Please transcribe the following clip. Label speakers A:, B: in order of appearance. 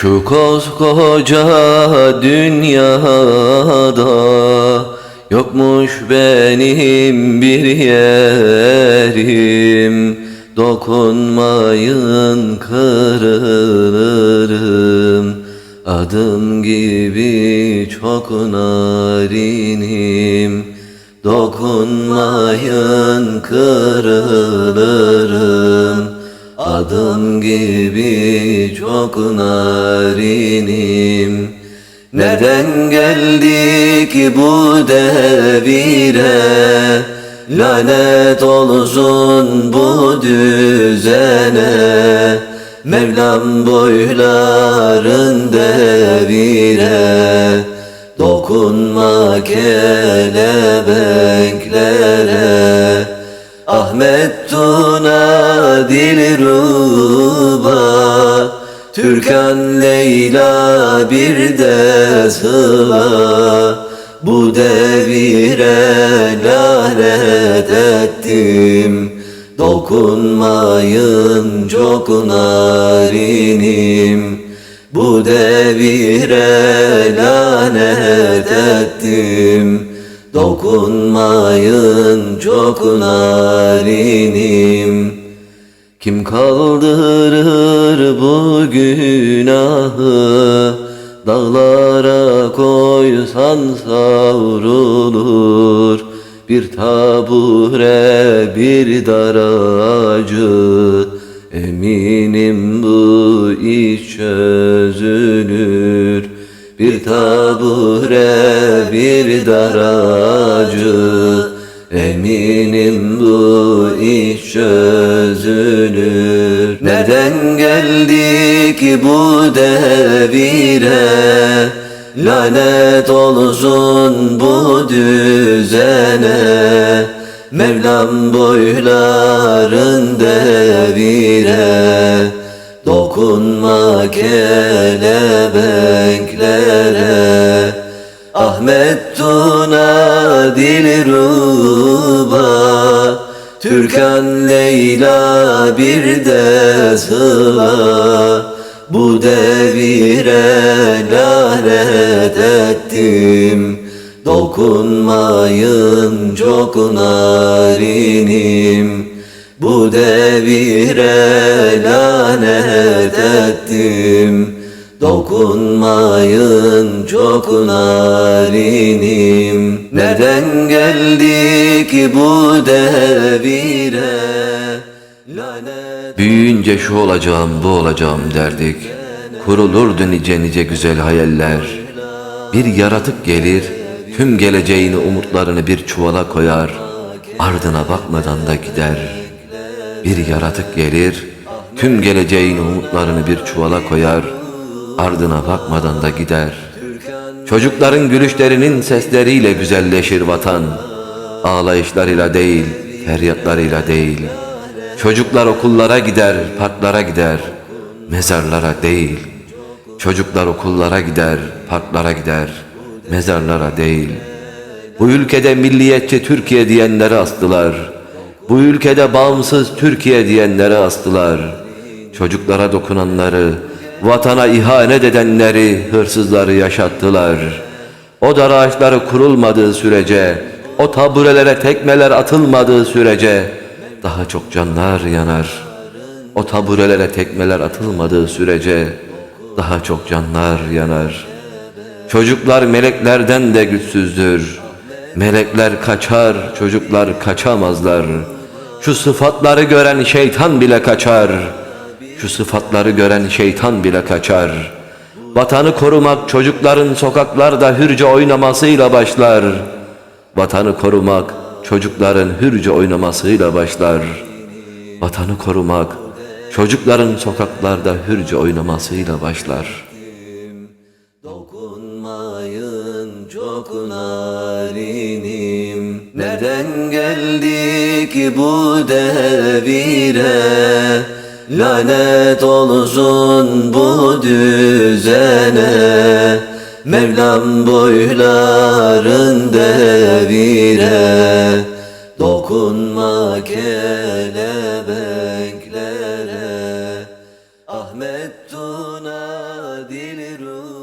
A: Şu koskoca dünyada Yokmuş benim bir yerim. Dokunmayın kırılırım. Adım gibi çok narinim. Dokunmayın kırılırım Adım gibi çok narinim. Neden geldik bu devire? Lanet olsun bu düzene. Mevlam boyların devire. Dokunma kelebeklere Ahmet Tuna Dilruba Türkan Leyla bir de Sıla. Bu devire lanet ettim Dokunmayın çok narinim Bu devire lanet ettim Dokunmayın çok narinim. Kim kaldırır bu günahı? Dağlara koysan savrulur. Bir tabure bir daracı Eminim bu iş çözülür bir tabure bir daracı. Eminim bu iş çözülür. Neden geldik bu devire? Lanet olsun bu düzene. Mevlam boyların devire Dokunma kelebeklere. Ahmet Tuna Dilruba Türkan Leyla bir de Sıla. Bu devire lanet ettim. Dokunmayın çok narinim bu devire lanet ettim. Dokunmayın çok narinim. Neden geldik bu devire lanet?
B: Büyüyünce şu olacağım bu olacağım derdik. Kurulurdu nice nice güzel hayaller. Bir yaratık gelir Tüm geleceğini umutlarını bir çuvala koyar. Ardına bakmadan da gider Bir yaratık gelir Tüm geleceğin umutlarını bir çuvala koyar Ardına bakmadan da gider. Çocukların gülüşlerinin sesleriyle güzelleşir vatan Ağlayışlarıyla değil, feryatlarıyla değil. Çocuklar okullara gider, parklara gider Mezarlara değil. Çocuklar okullara gider, parklara gider Mezarlara değil. Bu ülkede milliyetçi Türkiye diyenleri astılar Bu ülkede bağımsız Türkiye diyenleri astılar. Çocuklara dokunanları Vatana ihanet edenleri, hırsızları yaşattılar. O dar kurulmadığı sürece O taburelere tekmeler atılmadığı sürece Daha çok canlar yanar. O taburelere tekmeler atılmadığı sürece Daha çok canlar yanar. Çocuklar meleklerden de güçsüzdür. Melekler kaçar, çocuklar kaçamazlar. Şu sıfatları gören şeytan bile kaçar. Şu sıfatları gören şeytan bile kaçar. Vatanı korumak çocukların sokaklarda hürce oynamasıyla başlar. Vatanı korumak çocukların hürce oynamasıyla başlar. Vatanı korumak çocukların sokaklarda hürce oynamasıyla başlar.''
A: Çok narinim Neden geldik bu devire? Lanet olsun bu düzene. Mevlam boyların devire. Dokunma kelebeklere. Ahmet Tuna Dilruba Türkan